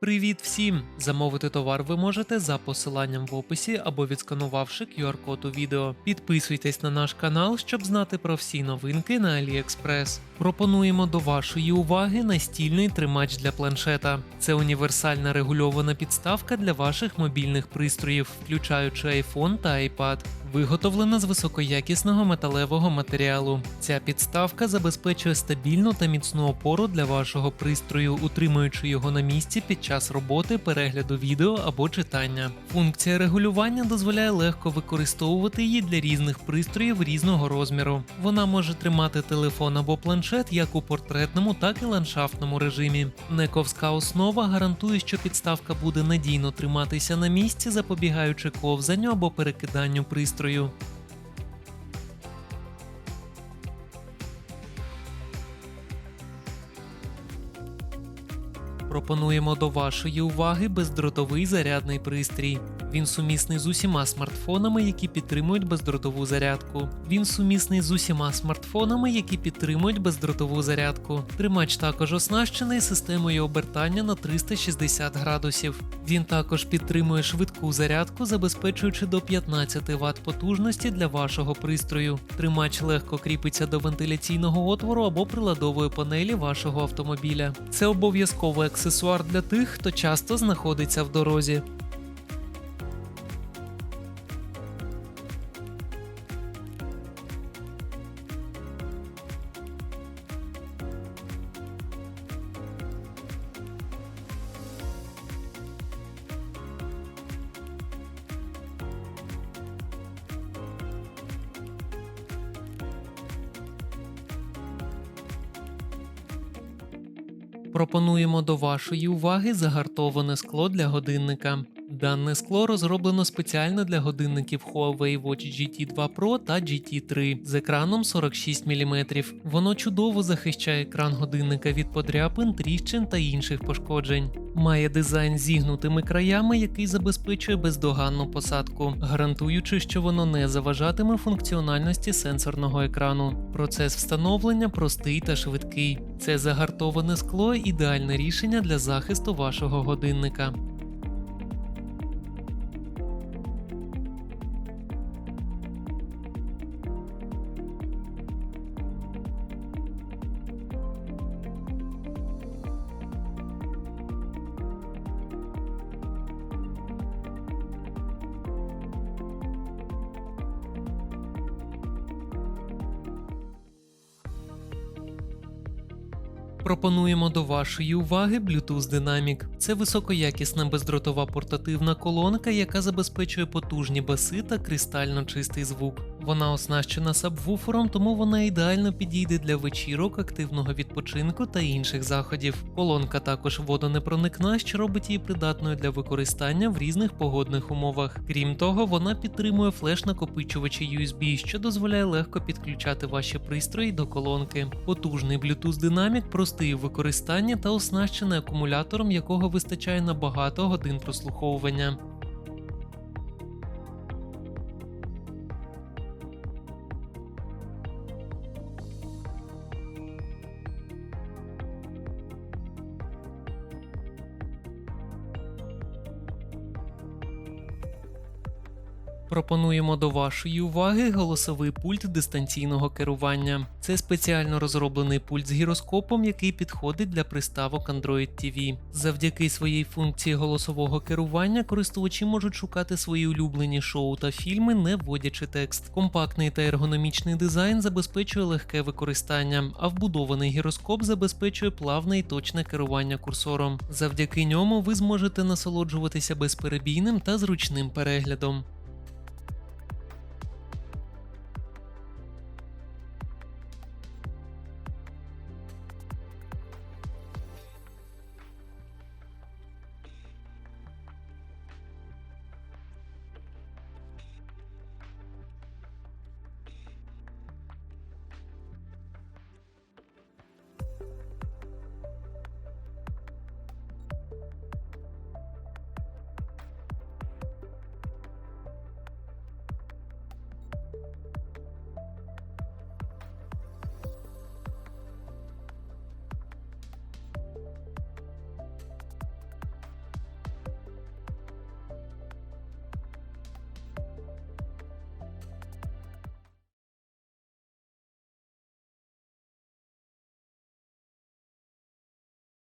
Привіт всім! Замовити товар ви можете за посиланням в описі або відсканувавши QR-код у відео. Підписуйтесь на наш канал, щоб знати про всі новинки на AliExpress. Пропонуємо до вашої уваги настільний тримач для планшета. Це універсальна регульована підставка для ваших мобільних пристроїв, включаючи iPhone та iPad. Виготовлена з високоякісного металевого матеріалу. Ця підставка забезпечує стабільну та міцну опору для вашого пристрою, утримуючи його на місці під час роботи, перегляду відео або читання. Функція регулювання дозволяє легко використовувати її для різних пристроїв різного розміру. Вона може тримати телефон або планшет як у портретному, так і ландшафтному режимі. Нековська основа гарантує, що підставка буде надійно триматися на місці, запобігаючи ковзанню або перекиданню пристрою. Пропонуємо до вашої уваги бездротовий зарядний пристрій. Він сумісний з усіма смартфонами, які підтримують бездротову зарядку. Він сумісний з усіма смартфонами, які підтримують бездротову зарядку. Тримач також оснащений системою обертання на 360 градусів. Він також підтримує швидку зарядку, забезпечуючи до 15 Вт потужності для вашого пристрою. Тримач легко кріпиться до вентиляційного отвору або приладової панелі вашого автомобіля. Це обов'язковий аксесуар для тих, хто часто знаходиться в дорозі. Пропонуємо до вашої уваги загартоване скло для годинника. Дане скло розроблено спеціально для годинників Huawei Watch GT 2 Pro та GT 3 з екраном 46 мм. Воно чудово захищає екран годинника від подряпин, тріщин та інших пошкоджень. Має дизайн з зігнутими краями, який забезпечує бездоганну посадку, гарантуючи, що воно не заважатиме функціональності сенсорного екрану. Процес встановлення простий та швидкий. Це загартоване скло ідеальне рішення для захисту вашого годинника. Пропонуємо до вашої уваги Bluetooth Dynamic. Це високоякісна бездротова портативна колонка, яка забезпечує потужні баси та кристально чистий звук. Вона оснащена сабвуфером, тому вона ідеально підійде для вечірок, активного відпочинку та інших заходів. Колонка також водонепроникна, що робить її придатною для використання в різних погодних умовах. Крім того, вона підтримує флеш-накопичувачі USB, що дозволяє легко підключати ваші пристрої до колонки. Потужний Bluetooth динамік простий у використанні та оснащений акумулятором, якого вистачає на багато годин прослуховування. Пропонуємо до вашої уваги голосовий пульт дистанційного керування. Це спеціально розроблений пульт з гіроскопом, який підходить для приставок Android TV. Завдяки своїй функції голосового керування користувачі можуть шукати свої улюблені шоу та фільми, не вводячи текст. Компактний та ергономічний дизайн забезпечує легке використання, а вбудований гіроскоп забезпечує плавне і точне керування курсором. Завдяки ньому ви зможете насолоджуватися безперебійним та зручним переглядом.